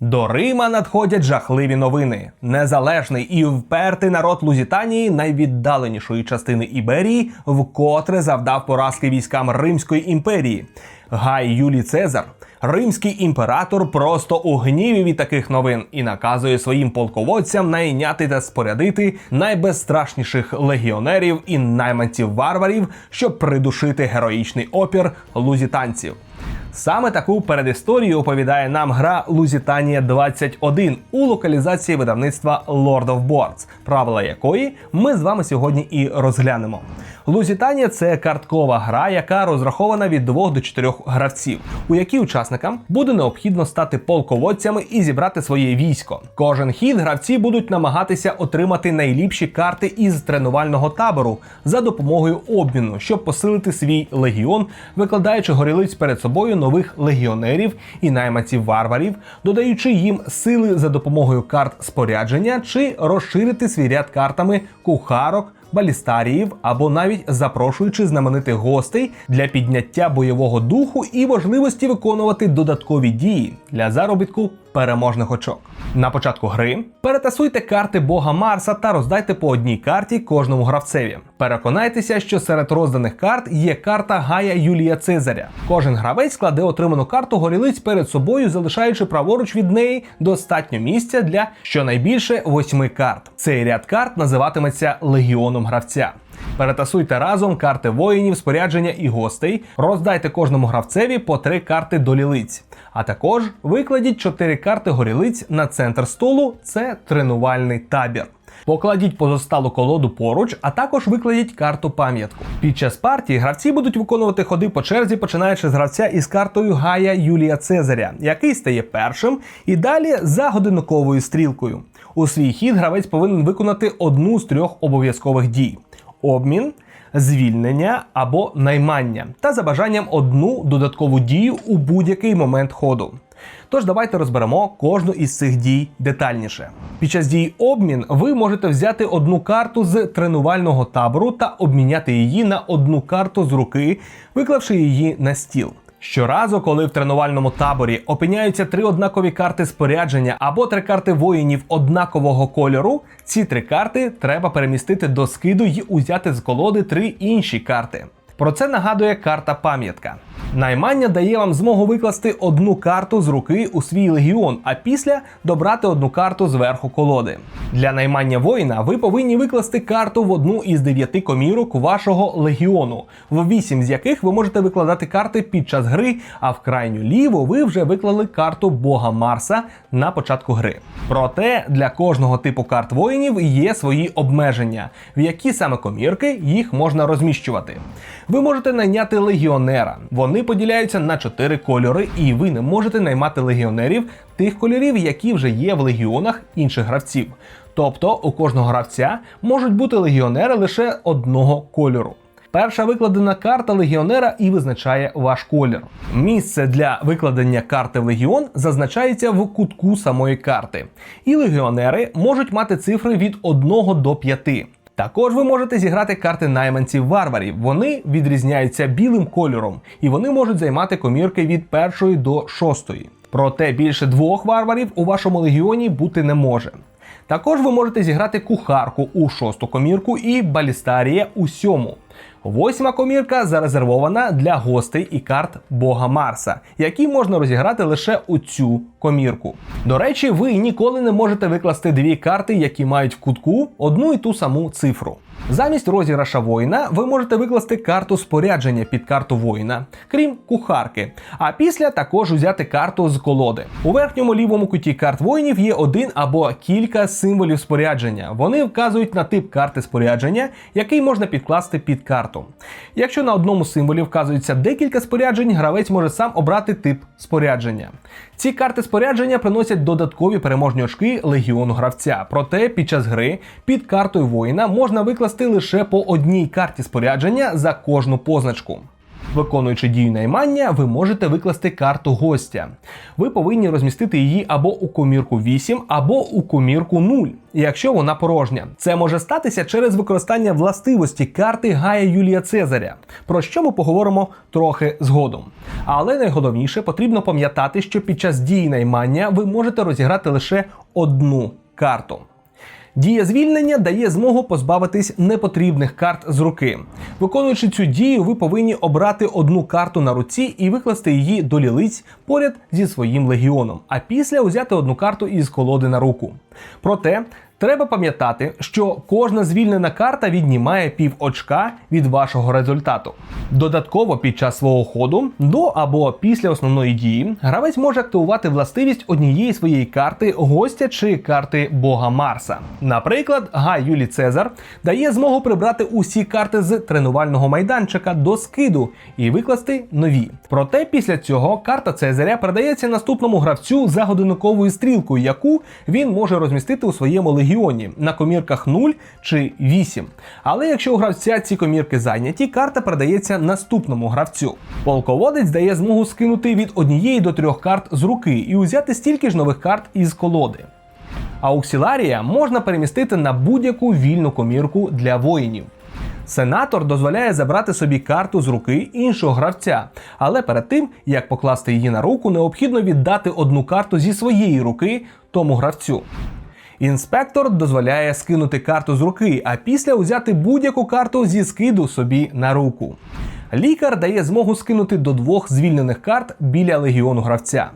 До Рима надходять жахливі новини. Незалежний і впертий народ Лузітанії, найвіддаленішої частини Іберії, вкотре завдав поразки військам Римської імперії. Гай Юлій Цезар, римський імператор, просто у гніві від таких новин і наказує своїм полководцям найняти та спорядити найбезстрашніших легіонерів і найманців варварів, щоб придушити героїчний опір лузітанців. Саме таку передісторію оповідає нам гра Лузітанія 21 у локалізації видавництва Lord of Boards, правила якої ми з вами сьогодні і розглянемо. Лузітанія це карткова гра, яка розрахована від 2 до 4 гравців, у якій учасникам буде необхідно стати полководцями і зібрати своє військо. Кожен хід гравці будуть намагатися отримати найліпші карти із тренувального табору за допомогою обміну, щоб посилити свій легіон, викладаючи горілиць перед собою нових легіонерів і найманців варварів, додаючи їм сили за допомогою карт спорядження чи розширити свій ряд картами кухарок. Балістаріїв або навіть запрошуючи знаменитих гостей для підняття бойового духу і можливості виконувати додаткові дії для заробітку переможних очок. На початку гри перетасуйте карти Бога Марса та роздайте по одній карті кожному гравцеві. Переконайтеся, що серед розданих карт є карта Гая Юлія Цезаря. Кожен гравець складе отриману карту горілиць перед собою, залишаючи праворуч від неї достатньо місця для щонайбільше восьми карт. Цей ряд карт називатиметься легіоном гравця. Перетасуйте разом карти воїнів, спорядження і гостей. Роздайте кожному гравцеві по три карти до лілиць. А також викладіть чотири карти горілиць на центр столу. Це тренувальний табір. Покладіть позосталу колоду поруч, а також викладіть карту пам'ятку. Під час партії гравці будуть виконувати ходи по черзі, починаючи з гравця із картою Гая Юлія Цезаря, який стає першим, і далі за годинниковою стрілкою. У свій хід гравець повинен виконати одну з трьох обов'язкових дій: обмін, звільнення або наймання, та за бажанням одну додаткову дію у будь-який момент ходу. Тож давайте розберемо кожну із цих дій детальніше. Під час дії обмін ви можете взяти одну карту з тренувального табору та обміняти її на одну карту з руки, виклавши її на стіл. Щоразу, коли в тренувальному таборі опиняються три однакові карти спорядження або три карти воїнів однакового кольору, ці три карти треба перемістити до скиду і узяти з колоди три інші карти. Про це нагадує карта пам'ятка. Наймання дає вам змогу викласти одну карту з руки у свій легіон, а після добрати одну карту зверху колоди. Для наймання воїна ви повинні викласти карту в одну із дев'яти комірок вашого легіону, в вісім з яких ви можете викладати карти під час гри, а в крайню ліву ви вже виклали карту Бога Марса на початку гри. Проте для кожного типу карт воїнів є свої обмеження, в які саме комірки їх можна розміщувати. Ви можете найняти легіонера. Вони поділяються на чотири кольори, і ви не можете наймати легіонерів тих кольорів, які вже є в легіонах інших гравців. Тобто у кожного гравця можуть бути легіонери лише одного кольору. Перша викладена карта легіонера і визначає ваш колір. Місце для викладення карти в легіон зазначається в кутку самої карти. І легіонери можуть мати цифри від 1 до 5. Також ви можете зіграти карти найманців варварів. Вони відрізняються білим кольором, і вони можуть займати комірки від першої до шостої. Проте більше двох варварів у вашому легіоні бути не може. Також ви можете зіграти кухарку у шосту комірку і балістарія у сьому. Восьма комірка зарезервована для гостей і карт Бога Марса, які можна розіграти лише у цю комірку. До речі, ви ніколи не можете викласти дві карти, які мають в кутку одну і ту саму цифру. Замість розіграша воїна ви можете викласти карту спорядження під карту воїна, крім кухарки. А після також взяти карту з колоди. У верхньому лівому куті карт воїнів є один або кілька символів спорядження. Вони вказують на тип карти спорядження, який можна підкласти під карту. Якщо на одному символі вказується декілька споряджень, гравець може сам обрати тип спорядження. Ці карти спорядження приносять додаткові переможні очки легіону гравця. Проте під час гри під картою воїна можна викласти лише по одній карті спорядження за кожну позначку. Виконуючи дію наймання, ви можете викласти карту гостя. Ви повинні розмістити її або у комірку 8, або у комірку 0, якщо вона порожня. Це може статися через використання властивості карти Гая Юлія Цезаря, про що ми поговоримо трохи згодом. Але найголовніше потрібно пам'ятати, що під час дії наймання ви можете розіграти лише одну карту. Дія звільнення дає змогу позбавитись непотрібних карт з руки. Виконуючи цю дію, ви повинні обрати одну карту на руці і викласти її до лілиць поряд зі своїм легіоном, а після узяти одну карту із колоди на руку. Проте треба пам'ятати, що кожна звільнена карта віднімає пів очка від вашого результату. Додатково під час свого ходу до або після основної дії гравець може активувати властивість однієї своєї карти гостя чи карти Бога Марса. Наприклад, Гай Юлій Цезар дає змогу прибрати усі карти з тренувального майданчика до скиду і викласти нові. Проте після цього карта Цезаря передається наступному гравцю за годинниковою стрілкою, яку він може розмістити у своєму легіоні на комірках 0 чи 8. Але якщо у гравця ці комірки зайняті, карта передається наступному гравцю. Полководець дає змогу скинути від однієї до трьох карт з руки і узяти стільки ж нових карт із колоди. Ауксіларія можна перемістити на будь-яку вільну комірку для воїнів. Сенатор дозволяє забрати собі карту з руки іншого гравця, але перед тим як покласти її на руку, необхідно віддати одну карту зі своєї руки тому гравцю. Інспектор дозволяє скинути карту з руки, а після узяти будь-яку карту зі скиду собі на руку. Лікар дає змогу скинути до двох звільнених карт біля легіону гравця.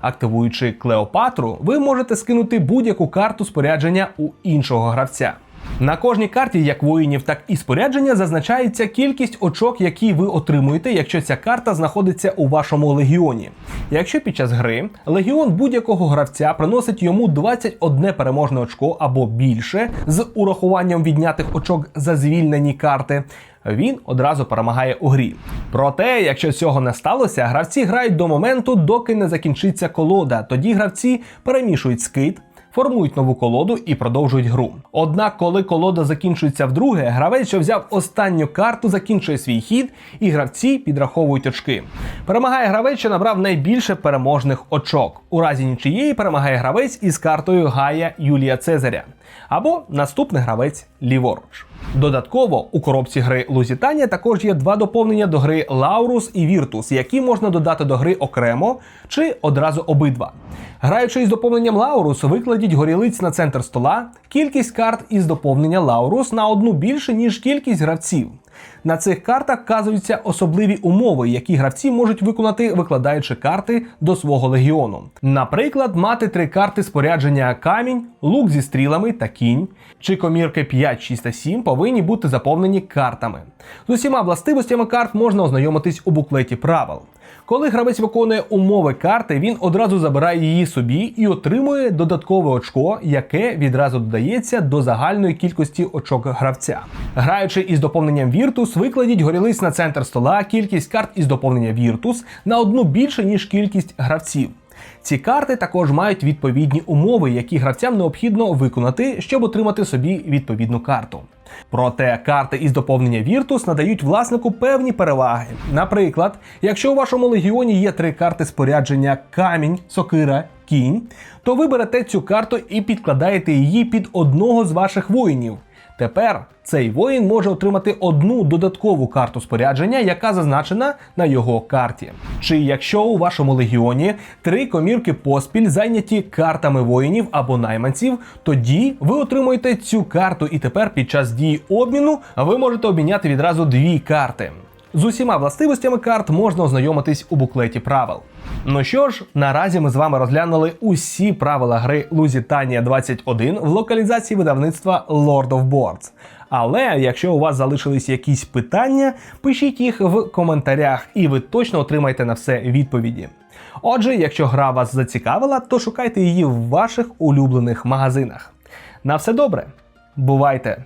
Активуючи Клеопатру, ви можете скинути будь-яку карту спорядження у іншого гравця. На кожній карті, як воїнів, так і спорядження, зазначається кількість очок, які ви отримуєте, якщо ця карта знаходиться у вашому легіоні. Якщо під час гри легіон будь-якого гравця приносить йому 21 переможне очко або більше з урахуванням віднятих очок за звільнені карти. Він одразу перемагає у грі. Проте, якщо цього не сталося, гравці грають до моменту, доки не закінчиться колода. Тоді гравці перемішують скид, формують нову колоду і продовжують гру. Однак, коли колода закінчується вдруге, гравець, що взяв останню карту, закінчує свій хід, і гравці підраховують очки. Перемагає гравець, що набрав найбільше переможних очок. У разі нічиєї перемагає гравець із картою Гая Юлія Цезаря або наступний гравець ліворуч. Додатково у коробці гри Лузітанія також є два доповнення до гри Лаурус і Віртус, які можна додати до гри окремо чи одразу обидва. Граючи із доповненням Лаурус, викладіть горілиць на центр стола, кількість карт із доповнення Лаурус на одну більше, ніж кількість гравців. На цих картах вказуються особливі умови, які гравці можуть виконати, викладаючи карти до свого легіону. Наприклад, мати три карти спорядження камінь, лук зі стрілами та кінь, чи комірки 5, 6 та 7 повинні бути заповнені картами. З усіма властивостями карт можна ознайомитись у буклеті правил. Коли гравець виконує умови карти, він одразу забирає її собі і отримує додаткове очко, яке відразу додається до загальної кількості очок гравця. Граючи із доповненням Virtus, викладіть горілиць на центр стола кількість карт із доповнення Virtus на одну більше, ніж кількість гравців. Ці карти також мають відповідні умови, які гравцям необхідно виконати, щоб отримати собі відповідну карту. Проте карти із доповнення Віртус надають власнику певні переваги. Наприклад, якщо у вашому легіоні є три карти спорядження камінь, сокира, кінь, то ви берете цю карту і підкладаєте її під одного з ваших воїнів. Тепер цей воїн може отримати одну додаткову карту спорядження, яка зазначена на його карті. Чи якщо у вашому легіоні три комірки поспіль зайняті картами воїнів або найманців, тоді ви отримуєте цю карту, і тепер під час дії обміну ви можете обміняти відразу дві карти. З усіма властивостями карт можна ознайомитись у буклеті правил. Ну що ж, наразі ми з вами розглянули усі правила гри Lusitania 21 в локалізації видавництва Lord of Boards. Але якщо у вас залишились якісь питання, пишіть їх в коментарях, і ви точно отримаєте на все відповіді. Отже, якщо гра вас зацікавила, то шукайте її в ваших улюблених магазинах. На все добре, бувайте!